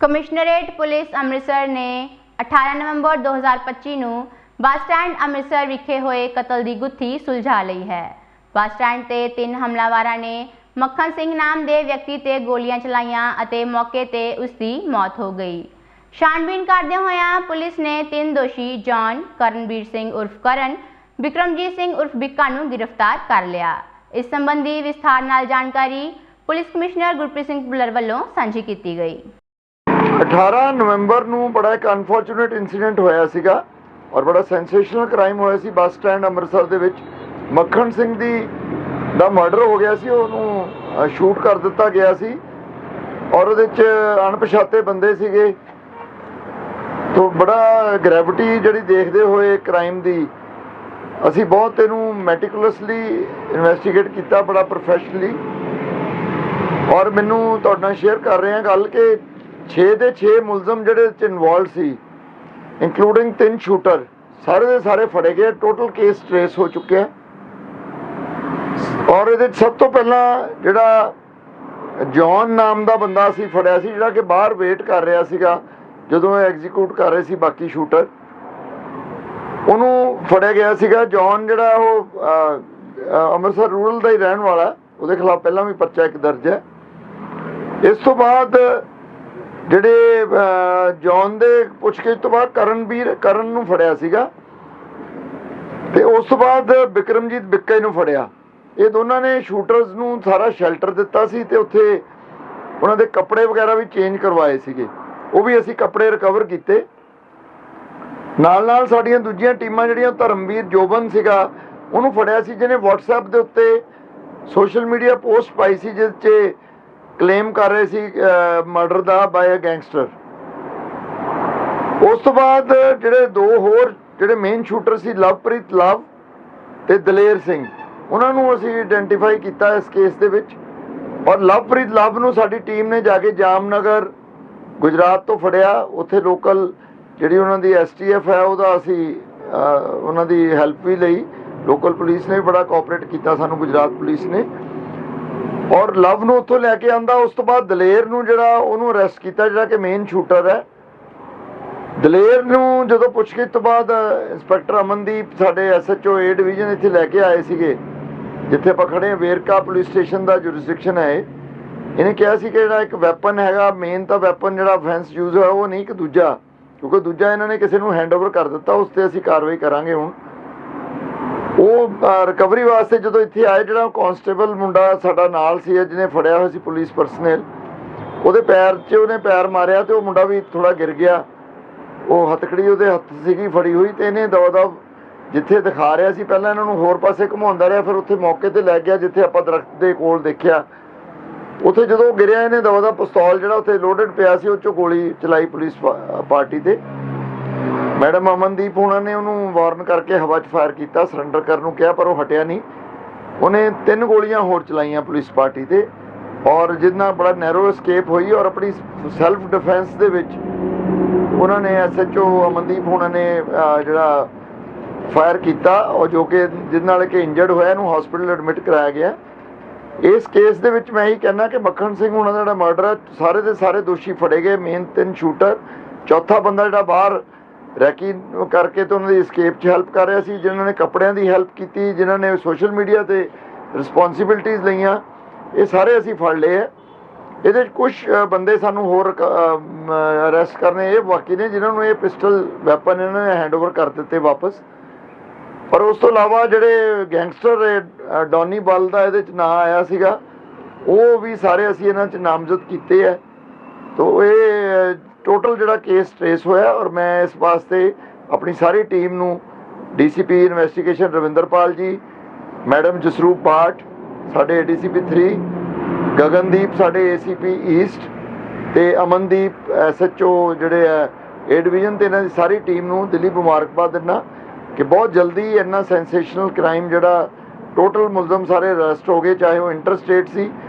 Commissionerate police Amritsar ਨੇ 18 ਨਵੰਬਰ 2025 ਨੂੰ bus stand Amritsar ਵਿਖੇ ਹੋਏ ਕਤਲ ਦੀ ਗੁੱਥੀ ਸੁਲਝਾ ਲਈ ਹੈ। ਬੱਸ ਸਟੈਂਡ ਤੇ ਤਿੰਨ ਹਮਲਾਵਰਾਂ ਨੇ ਮੱਖਣ ਸਿੰਘ ਨਾਮ ਦੇ ਵਿਅਕਤੀ ਤੇ ਗੋਲੀਆਂ ਚਲਾਈਆਂ ਅਤੇ ਮੌਕੇ ਤੇ ਉਸ ਦੀ ਮੌਤ ਹੋ ਗਈ। ਛਾਣਬੀਨ ਕਰਦਿਆਂ ਹੋਇਆਂ ਪੁਲਿਸ ਨੇ ਤਿੰਨ ਦੋਸ਼ੀ ਜੌਨ ਕਰਨਵੀਰ ਸਿੰਘ ਉਰਫ ਕਰਨ ਵਿਕਰਮਜੀਤ ਸਿੰਘ ਉਰਫ ਬਿੱਕਾ ਨੂੰ ਗ੍ਰਿਫਤਾਰ ਕਰ ਲਿਆ। ਇਸ ਸੰਬੰਧੀ ਵਿਸਥਾਰ ਨਾਲ ਜਾਣਕਾਰੀ ਪੁਲਿਸ ਕਮਿਸ਼ਨਰ ਗੁਰਪ੍ਰੀਤ ਸਿੰਘ ਭੁੱਲਰ ਵੱਲੋਂ ਸਾਂਝੀ ਕੀਤੀ ਗਈ। 18 ਨਵੰਬਰ ਨੂੰ ਬੜਾ ਇੱਕ ਅਨਫੋਰਚੂਨੇਟ ਇਨਸੀਡੈਂਟ ਹੋਇਆ ਸੀਗਾ ਔਰ ਬੜਾ ਸੈਂਸੇਸ਼ਨਲ ਕ੍ਰਾਈਮ ਹੋਇਆ ਸੀ ਬੱਸ ਸਟੈਂਡ ਅੰਮ੍ਰਿਤਸਰ ਦੇ ਵਿੱਚ। ਮੱਖਣ ਸਿੰਘ ਦੀ ਦਾ ਮਰਡਰ ਹੋ ਗਿਆ ਸੀ, ਉਹਨੂੰ ਸ਼ੂਟ ਕਰ ਦਿੱਤਾ ਗਿਆ ਸੀ ਔਰ ਉਹਦੇ ਚ ਅਣਪਛਾਤੇ ਬੰਦੇ ਸੀਗੇ। ਤੋਂ ਬੜਾ ਗ੍ਰੈਵਿਟੀ ਜਿਹੜੀ ਦੇਖਦੇ ਹੋਏ ਕ੍ਰਾਈਮ ਦੀ, ਅਸੀਂ ਬਹੁਤ ਇਹਨੂੰ ਮੈਟੀਕੂਲਸਲੀ ਇਨਵੈਸਟੀਗੇਟ ਕੀਤਾ ਬੜਾ ਪ੍ਰੋਫੈਸ਼ਨਲੀ ਔਰ ਮੈਨੂੰ ਤੁਹਾਡਾ ਸ਼ੇਅਰ ਕਰ ਰਹੇ ਹਾਂ ਗੱਲ ਕਿ 6 ਦੇ 6 ਮੁਲਜ਼ਮ ਜਿਹੜੇ ਚ ਇਨਵੋਲਡ ਸੀ ਇਨਕਲੂਡਿੰਗ ਤਿੰਨ ਸ਼ੂਟਰ ਸਾਰੇ ਦੇ ਸਾਰੇ ਫੜੇ ਗਏ ਟੋਟਲ ਕੇਸ ਟ੍ਰੇਸ ਹੋ ਚੁੱਕਿਆ ਔਰ ਇਹਦੇ ਸਭ ਤੋਂ ਪਹਿਲਾਂ ਜਿਹੜਾ ਜੌਨ ਨਾਮ ਦਾ ਬੰਦਾ ਸੀ, ਫੜਿਆ ਸੀ, ਜਿਹੜਾ ਕਿ ਬਾਹਰ ਵੇਟ ਕਰ ਰਿਹਾ ਸੀਗਾ, ਜਦੋਂ ਇਹ ਐਗਜ਼ੀਕਿਊਟ ਕਰ ਰਹੇ ਸੀ ਬਾਕੀ ਸ਼ੂਟਰ ਉਹਨੂੰ ਫੜਿਆ ਗਿਆ ਸੀਗਾ ਜੌਨ ਜਿਹੜਾ ਉਹ ਅੰਮ੍ਰਿਤਸਰ ਰੂਰਲ ਦਾ ਹੀ ਰਹਿਣ ਵਾਲਾ, ਉਹਦੇ ਖਿਲਾਫ ਪਹਿਲਾਂ ਵੀ ਪਰਚਾ ਇੱਕ ਦਰਜ ਹੈ। ਇਸ ਤੋਂ ਬਾਅਦ ਜਿਹੜੇ ਜੌਨ ਦੇ ਪੁੱਛਗਿੱਛ ਤੋਂ ਬਾਅਦ ਕਰਨਵੀਰ, ਕਰਨ ਨੂੰ ਫੜਿਆ ਸੀਗਾ। ਤੇ ਉਸ ਤੋਂ ਬਾਅਦ ਵਿਕਰਮਜੀਤ ਬਿੱਕੇ ਨੂੰ ਫੜਿਆ। ਇਹ ਦੋਨਾਂ ਨੇ ਸ਼ੂਟਰਸ ਨੂੰ ਸਾਰਾ ਸ਼ੈਲਟਰ ਦਿੱਤਾ ਸੀ ਤੇ ਉੱਥੇ ਉਹਨਾਂ ਦੇ ਕੱਪੜੇ ਵਗੈਰਾ ਵੀ ਚੇਂਜ ਕਰਵਾਏ ਸੀਗੇ। ਉਹ ਵੀ ਅਸੀਂ ਕੱਪੜੇ ਰਿਕਵਰ ਕੀਤੇ। ਨਾਲ ਨਾਲ ਸਾਡੀਆਂ ਦੂਜੀਆਂ ਟੀਮਾਂ ਜਿਹੜੀਆਂ, ਧਰਮਵੀਰ ਜੋਬਨ ਸੀਗਾ, ਉਹਨੂੰ ਫੜਿਆ ਸੀ, ਜਿਹਨੇ WhatsApp ਦੇ ਉੱਤੇ ਸੋਸ਼ਲ ਮੀਡੀਆ ਪੋਸਟ ਪਾਈ ਸੀ, ਜਿਸ 'ਚ ਕਲੇਮ ਕਰ ਰਹੇ ਸੀ ਮਰਡਰ ਦਾ ਬਾਈ ਅ ਗੈਂਗਸਟਰ ਉਸ ਤੋਂ ਬਾਅਦ ਜਿਹੜੇ ਦੋ ਹੋਰ, ਜਿਹੜੇ ਮੇਨ ਸ਼ੂਟਰ ਸੀ, ਲਵਪ੍ਰੀਤ ਲਵ ਤੇ ਦਲੇਰ ਸਿੰਘ, ਉਹਨਾਂ ਨੂੰ ਅਸੀਂ ਆਇਡੈਂਟੀਫਾਈ ਕੀਤਾ ਇਸ ਕੇਸ ਦੇ ਵਿੱਚ। ਔਰ ਲਵਪ੍ਰੀਤ ਲਵ ਨੂੰ ਸਾਡੀ ਟੀਮ ਨੇ ਜਾ ਕੇ ਜਾਮਨਗਰ, ਗੁਜਰਾਤ ਤੋਂ ਫੜਿਆ। ਉੱਥੇ ਲੋਕਲ ਜਿਹੜੀ ਉਹਨਾਂ ਦੀ ਐਸਟੀਐਫ ਹੈ, ਉਹਦਾ ਅਸੀਂ ਉਹਨਾਂ ਦੀ ਹੈਲਪ ਵੀ ਲਈ। ਲੋਕਲ ਪੁਲਿਸ ਨੇ ਵੀ ਬੜਾ ਕੋਆਪਰੇਟ ਕੀਤਾ ਸਾਨੂੰ, ਗੁਜਰਾਤ ਪੁਲਿਸ ਨੇ। ਔਰ ਲਵ ਨੂੰ ਉੱਥੋਂ ਲੈ ਕੇ ਆਂਦਾ, ਉਸ ਤੋਂ ਬਾਅਦ ਦਲੇਰ ਨੂੰ ਜਿਹੜਾ ਉਹਨੂੰ ਅਰੈਸਟ ਕੀਤਾ, ਜਿਹੜਾ ਕਿ ਮੇਨ ਸ਼ੂਟਰ ਹੈ। ਦਲੇਰ ਨੂੰ ਜਦੋਂ ਪੁੱਛਗਿੱਛ ਤੋਂ ਬਾਅਦ ਇੰਸਪੈਕਟਰ ਅਮਨਦੀਪ ਸਾਡੇ ਐਸਐਚਓ ਏ ਡਿਵੀਜ਼ਨ ਇੱਥੇ ਲੈ ਕੇ ਆਏ ਸੀਗੇ, ਜਿੱਥੇ ਆਪਾਂ ਖੜੇ ਵੇਰਕਾ ਪੁਲਿਸ ਸਟੇਸ਼ਨ ਦਾ ਜੁਰਿਸਡਿਕਸ਼ਨ ਹੈ ਇਹਨੇ ਕਿਹਾ ਸੀ ਕਿ ਜਿਹੜਾ ਇੱਕ ਵੈਪਨ ਹੈਗਾ ਮੇਨ ਤਾਂ ਵੈਪਨ ਜਿਹੜਾ ਅਫੈਂਸ ਯੂਜ਼ ਹੋਇਆ, ਉਹ ਨਹੀਂ ਕਿ ਦੂਜਾ। ਕਿਉਂਕਿ ਦੂਜਾ ਇਹਨਾਂ ਨੇ ਕਿਸੇ ਨੂੰ ਹੈਂਡਓਵਰ ਕਰ ਦਿੱਤਾ, ਉਸ ਤੇ ਅਸੀਂ ਕਾਰਵਾਈ ਕਰਾਂਗੇ ਹੁਣ। ਉਹ ਰਿਕਵਰੀ ਵਾਸਤੇ ਜਦੋਂ ਇੱਥੇ ਆਏ, ਜਿਹੜਾ ਕਾਂਸਟੇਬਲ ਮੁੰਡਾ ਸਾਡਾ ਨਾਲ ਸੀ ਜਿਹਨੇ ਫੜਿਆ ਹੋਇਆ ਸੀ ਪੁਲਿਸ ਪਰਸਨਲ ਉਹਦੇ ਪੈਰ 'ਚ ਉਹਨੇ ਪੈਰ ਮਾਰਿਆ ਤੇ ਉਹ ਮੁੰਡਾ ਵੀ ਥੋੜਾ ਗਿਰ ਗਿਆ। ਉਹ ਹੱਥਕੜੀ ਉਹਦੇ ਹੱਥ ਸੀਗੀ, ਫੜੀ ਹੋਈ ਤੇ ਇਹਨੇ ਦਵਾ ਦਵ ਜਿੱਥੇ ਦਿਖਾ ਰਿਹਾ ਸੀ, ਪਹਿਲਾਂ ਇਹਨਾਂ ਨੂੰ ਹੋਰ ਪਾਸੇ ਘੁਮਾਉਂਦਾ ਰਿਹਾ, ਫਿਰ ਉੱਥੇ ਮੌਕੇ ਤੇ ਲੈ ਗਿਆ, ਜਿੱਥੇ ਆਪਾਂ ਦਰਖਤ ਦੇ ਕੋਲ ਦੇਖਿਆ। ਉੱਥੇ ਜਦੋਂ ਉਹ ਗਿਰਿਆ, ਇਹਨੇ ਦਵਾ ਦਾ ਪਿਸਤੌਲ ਜਿਹੜਾ ਉੱਥੇ ਲੋਡਡ ਪਿਆ ਸੀ, ਉਹ ਚੋਂ ਗੋਲੀ ਚਲਾਈ ਪੁਲਿਸ ਪਾਰਟੀ ਤੇ। ਮੈਡਮ ਅਮਨਦੀਪ ਉਹਨਾਂ ਨੇ ਉਹਨੂੰ ਵਾਰਨ ਕਰਕੇ ਹਵਾ 'ਚ ਫਾਇਰ ਕੀਤਾ ਸਰੈਂਡਰ ਕਰਨ ਨੂੰ ਕਿਹਾ, ਪਰ ਉਹ ਹਟਿਆ ਨਹੀਂ। ਉਹਨੇ ਤਿੰਨ ਗੋਲੀਆਂ ਹੋਰ ਚਲਾਈਆਂ ਪੁਲਿਸ ਪਾਰਟੀ ਤੇ, ਔਰ ਜਿੰਨਾ ਬੜਾ ਨੈਰੋ ਐਸਕੇਪ ਹੋਈ ਔਰ ਆਪਣੀ ਸੈਲਫ ਡਿਫੈਂਸ ਦੇ ਵਿੱਚ ਉਹਨਾਂ ਨੇ ਐਸਐਚਓ ਅਮਨਦੀਪ ਉਹਨਾਂ ਨੇ ਜਿਹੜਾ ਫਾਇਰ ਕੀਤਾ ਔਰ ਜੋ ਕਿ ਜਿਸ ਨਾਲ ਕਿ ਇੰਜਰਡ ਹੋਇਆ, ਇਹਨੂੰ ਹਸਪੀਟਲ ਐਡਮਿਟ ਕਰਾਇਆ ਗਿਆ। ਇਸ ਕੇਸ ਦੇ ਵਿੱਚ ਮੈਂ ਇਹੀ ਕਹਿਣਾ ਕਿ ਮੱਖਣ ਸਿੰਘ ਉਹਨਾਂ ਦਾ ਜਿਹੜਾ ਮਰਡਰ ਹੈ ਸਾਰੇ ਦੇ ਸਾਰੇ ਦੋਸ਼ੀ ਫੜੇ ਗਏ ਮੇਨ ਤਿੰਨ ਸ਼ੂਟਰ ਚੌਥਾ ਬੰਦਾ ਜਿਹੜਾ ਬਾਹਰ ਰੈਕੀ ਕਰਕੇ ਤੇ ਉਹਨਾਂ ਦੀ ਐਸਕੇਪ 'ਚ ਹੈਲਪ ਕਰ ਰਿਹਾ ਸੀ ਜਿਨ੍ਹਾਂ ਨੇ ਕੱਪੜਿਆਂ ਦੀ ਹੈਲਪ ਕੀਤੀ ਜਿਨ੍ਹਾਂ ਨੇ ਸੋਸ਼ਲ ਮੀਡੀਆ ਤੇ ਰਿਸਪੌਂਸਿਬਿਲਟੀਆਂ ਲਈਆਂ ਇਹ ਸਾਰੇ ਅਸੀਂ ਫੜ ਲਏ ਆ ਇਹਦੇ 'ਚ ਕੁਝ ਬੰਦੇ ਸਾਨੂੰ ਹੋਰ ਅਰੈਸਟ ਕਰਨੇ ਇਹ ਬਾਕੀ ਨੇ ਜਿਨ੍ਹਾਂ ਨੂੰ ਇਹ ਪਿਸਟਲ ਵੈਪਨ ਇਹਨਾਂ ਨੇ ਹੈਂਡਓਵਰ ਕਰ ਦਿੱਤੇ ਵਾਪਸ। ਪਰ ਉਸ ਤੋਂ ਇਲਾਵਾ ਜਿਹੜੇ ਗੈਂਗਸਟਰ ਇਹ, ਡੌਨੀ ਬਲ ਦਾ ਇਹਦੇ 'ਚ ਨਾਂ ਆਇਆ ਸੀਗਾ ਉਹ ਵੀ ਸਾਰੇ ਅਸੀਂ ਇਹਨਾਂ 'ਚ ਨਾਮਜ਼ਦ ਕੀਤੇ ਆ ਤੋ ਇਹ ਟੋਟਲ ਜਿਹੜਾ ਕੇਸ ਟ੍ਰੇਸ ਹੋਇਆ ਔਰ ਮੈਂ ਇਸ ਵਾਸਤੇ ਆਪਣੀ ਸਾਰੀ ਟੀਮ ਨੂੰ DCP investigation Ravinderpal ji, madam Jasroop ਪਾਠ, ਸਾਡੇ ਏਡੀਸੀਪੀ 3 ਗਗਨਦੀਪ ਸਾਡੇ ਏਸੀਪੀ ਈਸਟ ਤੇ ਅਮਨਦੀਪ ਐਸਐਚਓ ਜਿਹੜੇ ਆ ਏ ਡਿਵੀਜ਼ਨ ਤੇ ਇਹਨਾਂ ਦੀ ਸਾਰੀ ਟੀਮ ਨੂੰ ਦਿੱਲੀ ਮੁਬਾਰਕਬਾਦ ਦਿੰਦਾ ਕਿ ਬਹੁਤ ਜਲਦੀ ਇੰਨਾ ਸੈਂਸੇਸ਼ਨਲ ਕ੍ਰਾਈਮ ਜਿਹੜਾ ਟੋਟਲ ਮੁਲਜ਼ਮ ਸਾਰੇ ਅਰੈਸਟ ਹੋ ਗਏ, ਚਾਹੇ ਉਹ ਇੰਟਰਸਟੇਟ ਸੀ